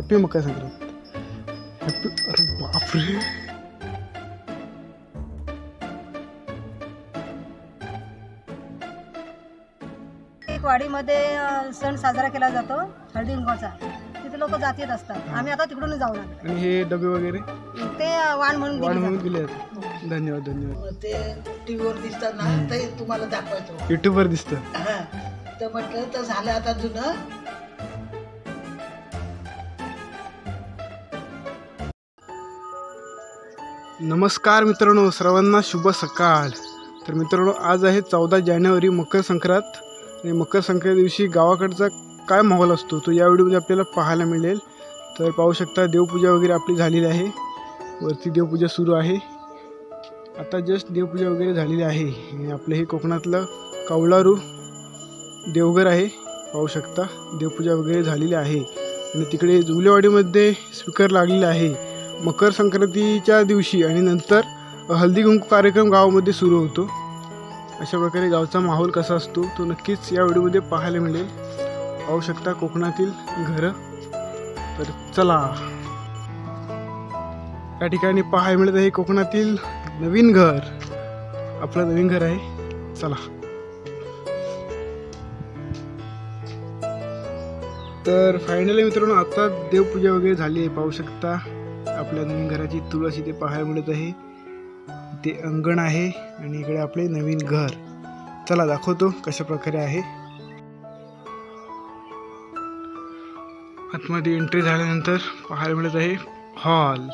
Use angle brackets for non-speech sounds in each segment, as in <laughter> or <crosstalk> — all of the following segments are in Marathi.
हॅपी मकर संक्रांत हॅपी अरे बापरे. एक वाडीमध्ये अ, सण साजरा केला जातो हळदी कुंकवाचा तिथे लोक जात येत असतात. आम्ही आता तिकडून जाऊन आलो. आणि हे डबे वगैरे? ते अ, वाण म्हणून वाढ दिली म्हणून जातात. दिले आहेत धन्यवाद धन्यवाद. ते टीव्हीवर दिसतात ना ते तुम्हाला दाखवायचो युट्यूबवर दिसतं. हा. तर म्हटलं तर झालं आता जुनं. नमस्कार मित्रांनो सर्वांना शुभ सकाळ. तर मित्रांनो आज आहे चौदा जानेवारी मकर संक्रांत. आणि मकर संक्रांत दिवशी गावाकडचा काय माहोल असतो तो या व्हिडिओमध्ये आपल्याला पाहायला मिळेल. तर पाहू शकता देवपूजा वगैरे आपली झालेली आहे. वरती देवपूजा सुरू आहे. आता जस्ट देवपूजा वगैरे झालेली आहे. आणि आपलं हे कोकणातलं कौलारू देवघर आहे. पाहू शकता देवपूजा वगैरे झालेली आहे. आणि तिकडे जुलेवाडीमध्ये स्पीकर लागलेला आहे. मकर संक्रांतीच्या दिवशी आणि नंतर हळदी कुंकू कार्यक्रम गावामध्ये सुरू होतो. अशा प्रकारे गावचा माहोल कसा असतो तो नक्कीच या व्हिडिओमध्ये पाहायला मिळेल. पाहू शकता कोकणातील घरं. तर चला. या ठिकाणी पाहायला मिळत आहे कोकणातील नवीन घर. आपलं नवीन घर आहे. चला. तर फायनली मित्रांनो आता देवपूजा वगैरे झाली आहे. पाहू शकता. आपल्या नवीन घराची तुळस इथे पाहायला मिळत आहे. ते अंगण आहे आणि इकडे आपले नवीन घर. चला दाखवतो कशा प्रकारे आहे. आतमध्ये एंट्री झाल्यानंतर पाहायला मिळत आहे हॉल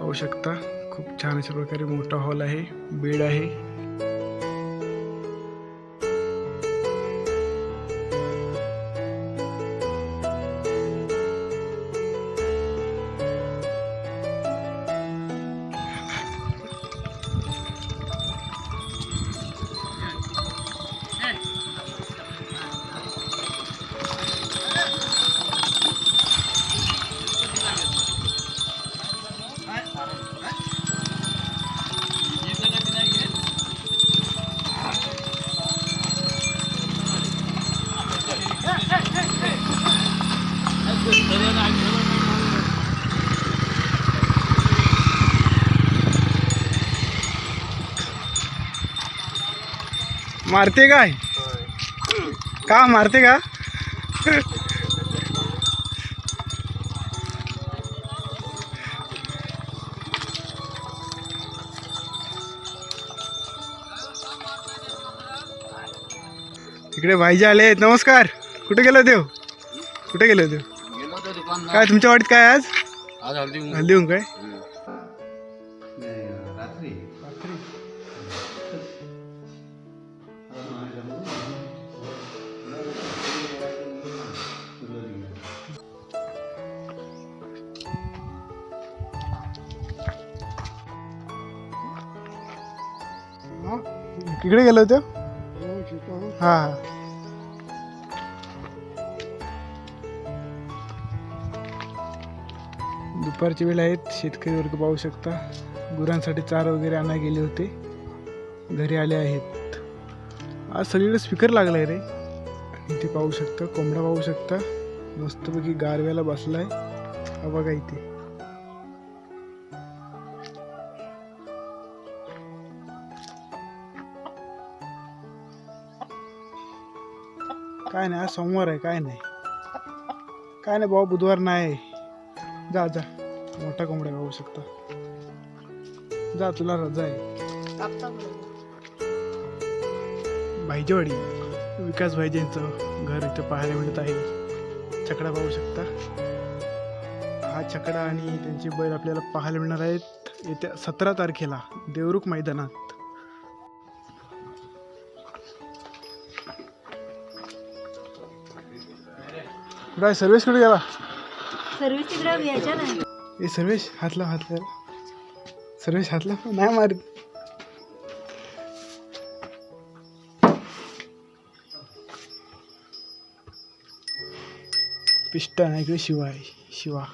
पाहू शकता खूप छान अशा प्रकारे मोठा हॉल आहे बेड आहे. मारते काय? का मारते का? इकडे भाईजी आले नमस्कार. कुठे गेलो देव कुठे गेलो देव काय तुमच्या वाडीत काय आज? आज हल्दी हल्दी होऊन काय इकडे गेलो होतो हा. हां दुपारची वेळ आहेत शेतकरी वर्ग पाहू शकता. गुरांसाठी चार वगैरे आणायला गेले होते. घरी आले आहेत. आज सगळीकडे स्पीकर लागला आहे रे इथे पाहू शकता कोंबडा पाहू शकता. मस्तपैकी गारव्याला बसला हा बघा इथे. काय नाही आज सोमवार आहे काय नाही. काय नाही भाऊ बुधवार नाही. जा जा. मोठा कोंबड्या पाहू शकता. जा तुला रजा आहे. भाईजेवाडी विकास भाईजेंचं घर इथं पाहायला मिळत आहे. छकडा पाहू शकता. हा छकडा आणि त्यांचे बैल आपल्याला पाहायला मिळणार आहेत. येत्या सतरा तारखेला देवरुख मैदानात. काय सर्वेश कुठे गेला? तिकडे नाही ए सर्वेश हातला हातला. सर्वेश हातला. नाही मारित. पिष्टन आहे इकडे शिवा आहे. Shiva.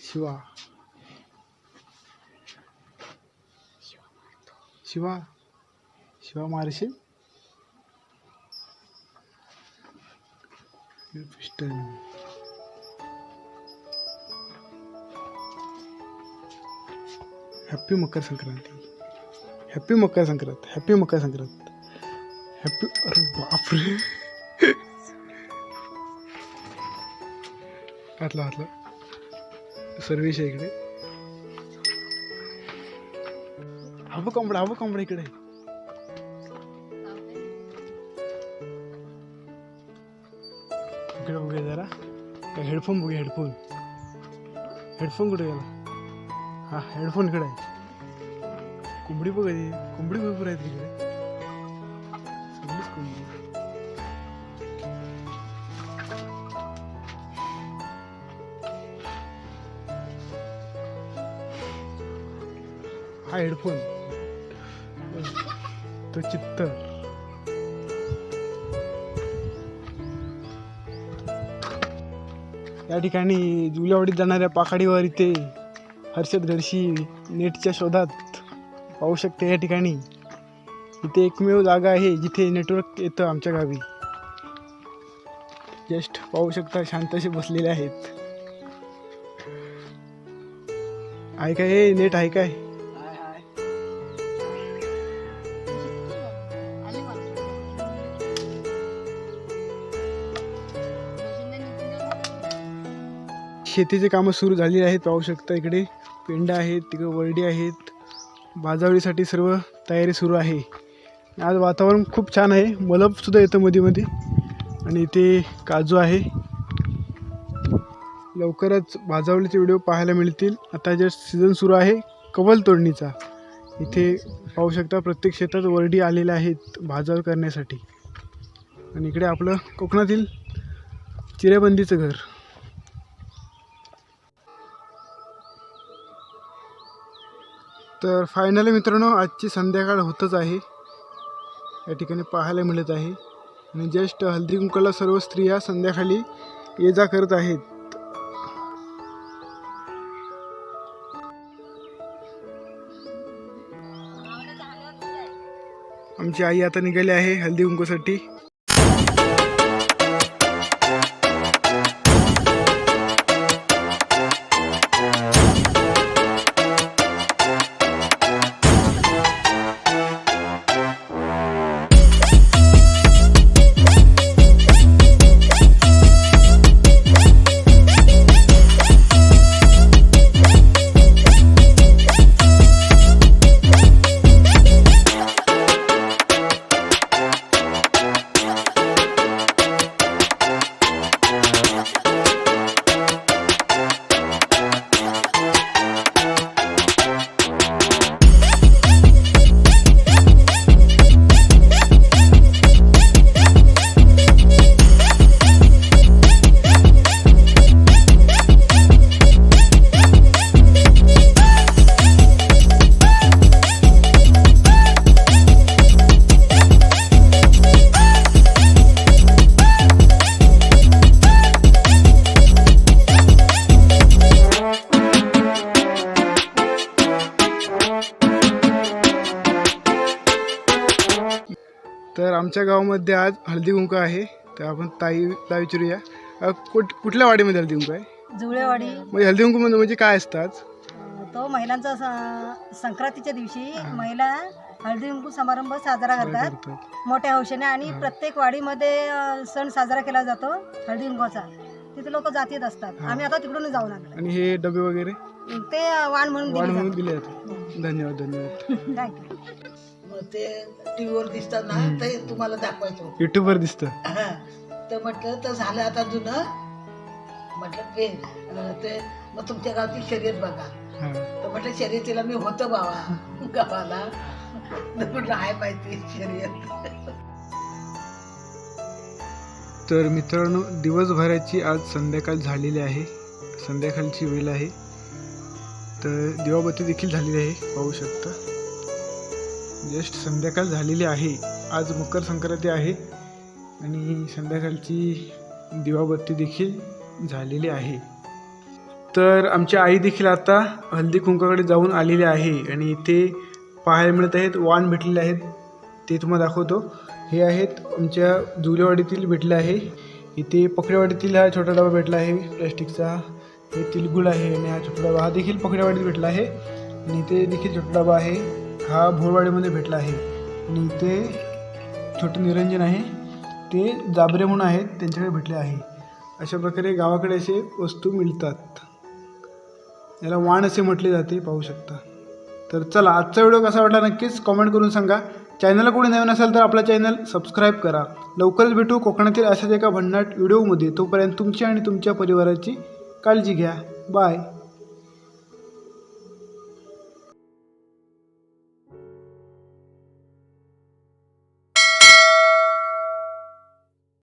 Shiva. Shiva. Shiva मारशील? Happy Makar Sankranti happy Makar Sankrant happy Makar Sankrant happy अरे बापरे आतला आतला सर्विस आहे इकडे हवं कोंबडा हवं कोंबडा इकडे बघूया जरा. काय हेडफोन बघूया हेडफोन हेडफोन कुठे गेला? हा हेडफोनकडे आहे. कोंबडी बघायची आधी. कोंबडी भरपूर आहे तिकडे. सगळीच कोंबडी. हा हेडफोन तो चित्त. या ठिकाणी जुल्यावाडीत जाणाऱ्या पाखाडीवर इथे हर्षद घडशी नेटच्या शोधात पाहू शकते या ठिकाणी. इथे एकमेव जागा आहे जिथे नेटवर्क येतं आमच्या गावी. जस्ट पाहू शकता शांतशी बसलेले आहेत. आहे काय? हे नेट आहे काय? शेतीचे कामं सुरू झालेली आहेत पाहू शकता इकडे. पेंडा आहेत तिकडे वरडी आहेत. बाजावळीसाठी सर्व तयारी सुरू आहे. आज वातावरण खूप छान आहे. मलबसुद्धा येतं मध्ये मध्ये आणि इथे काजू आहे. लवकरच बाजावळीचे व्हिडिओ पाहायला मिळतील. आता जे सीझन सुरू आहे कवल तोडणीचा. इथे पाहू शकता प्रत्येक शेतात वरडी आलेल्या आहेत भाजाव करण्यासाठी. आणि इकडे आपलं कोकणातील चिरेबंदीचं घर. तर फायनली मित्रांनो आजची संध्याकाळ होतच आहे. या ठिकाणी पाहायला मिळत आहे. आणि जस्ट हल्दीकुंकला सर्व स्त्रिया संध्याकाळी ये जा करत आहेत. आमची आई आता निघाली आहे हल्दी कुंकूसाठी आमच्या गावामध्ये आज हळदी कुंकू आहे. तर आपण ताई ताई विचारूया. अ, कुठ कुठल्या वाडीमध्ये हळदी कुंकू आहे? जुळेवाडी. म्हणजे हळदी कुंकू म्हणजे म्हणजे काय असतं आज तो महिलांचा स- संक्रांतीच्या दिवशी महिला हळदी कुंकू समारंभ साजरा करतात. मोठ्या हौशेने आणि प्रत्येक वाडीमध्ये अ, सण साजरा केला जातो हळदी कुंकवाचा तिथे लोक जातीत असतात. आम्ही आता तिकडून जाऊन आलो आणि हे डबे वगैरे? ते अ, वाण म्हणून वाढ दिली म्हणून दिले जातात. धन्यवाद धन्यवाद. थँक्यू ते टीव्हीवर दिसतात ना ते तुम्हाला दाखवायचो. युट्यूबवर दिसतं. हा. तर म्हटलं तर झालं आता जुनं. म्हटलं ते मग तुमच्या गावची शर्यत बघा. हां. तर म्हटलं शर्यतीला मी होतो बाबा <laughs> गावाला. तर म्हटलं आहे माहिती शर्यत. तर मित्रांनो दिवसभराची आज संध्याकाळ झालेली आहे. संध्याकाळची वेळ आहे. तर दिवाबत्ती देखील झालेली आहे पाहू शकता. जस्ट संध्याकाळ झालेली आहे. आज मकर संक्रांती आहे आणि संध्याकाळची दिवाबत्ती देखील झालेली आहे. तर आमची आई देखील आता हल्दी कुंकाकडे जाऊन आलेली आहे आणि इथे पाहायला मिळत आहेत वाण भेटलेले आहेत. ते तुम्हाला दाखवतो. हे आहेत आमच्या जुलेवाडीतील भेटले आहे. इथे पकड्यावाडीतील हा छोटा डबा भेटला आहे. प्लॅस्टिकचा हे तिलगुळ आहे आणि हा छोटा डबा. हा देखील पकड्यावाडीत भेटला आहे आणि इथे देखील छोटा डबा आहे. हा भोरवाडीमध्ये भेटला आहे. आणि इथे छोटे निरंजन आहे. ते जाबरे म्हणून आहेत त्यांच्याकडे भेटले आहे. अशा प्रकारे गावाकडे असे वस्तू मिळतात. याला वाण असे म्हटले जाते पाहू शकता. तर चला आजचा व्हिडिओ कसा वाटला नक्कीच कॉमेंट करून सांगा. चॅनलला कोणी नवीन असेल तर आपला चॅनल सबस्क्राईब करा. लवकरच भेटू कोकणातील अशाच एका भन्नाट व्हिडिओमध्ये. तोपर्यंत तुमची आणि तुमच्या परिवाराची काळजी घ्या. बाय